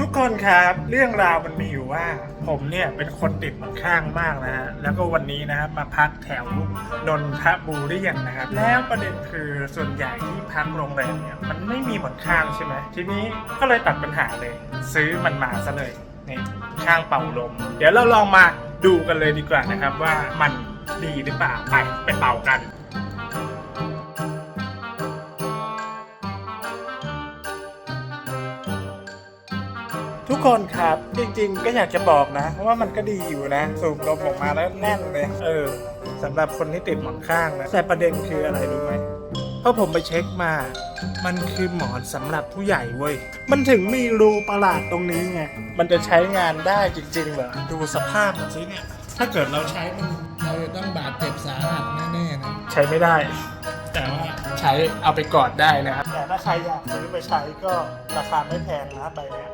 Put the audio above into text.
ทุกคนครับเรื่องราวมันมีอยู่ว่า ผมเนี่ยเป็นคนติดหมอนข้างมากนะฮะแล้วก็วันนี้นะครับมาพักแถวนนทบุรีนะครับแล้วประเด็นคือส่วนใหญ่ที่พักโรงแรมเนี่ยมันไม่มีหมอนข้างใช่ไหมทีนี้ก็เลยตัดปัญหาเลย ซื้อมันมาซะเลยนี่ข้างเป่าลม เดี๋ยวเราลองมาดูกันเลยดีกว่านะครับว่ามันดีหรือเปล่าไปไปเป่ากัน ทุกคนครับจริงๆ ก็อยากจะบอกนะ ว่ามันก็ดีอยู่นะ สูบลมออกมาแล้วแน่นเลย เออสำหรับคนที่ติดหมอนข้างนะแต่ประเด็นคืออะไรรู้ไหมเพราะผมไปเช็คมา มันคือหมอนสำหรับผู้ใหญ่เว้ย มันถึงมีรูประหลาดตรงนี้ไง มันจะใช้งานได้จริงๆเหรอ ดูสภาพมันสิเนี่ย ถ้าเกิดเราใช้มันเราจะต้องบาดเจ็บสาหัสแน่ๆนะ ใช้ไม่ได้ แต่ว่าใช้เอาไปกอดได้นะครับ แต่ถ้าใครอยากซื้อไปใช้ก็ราคาไม่แพงนะใบเนี้ย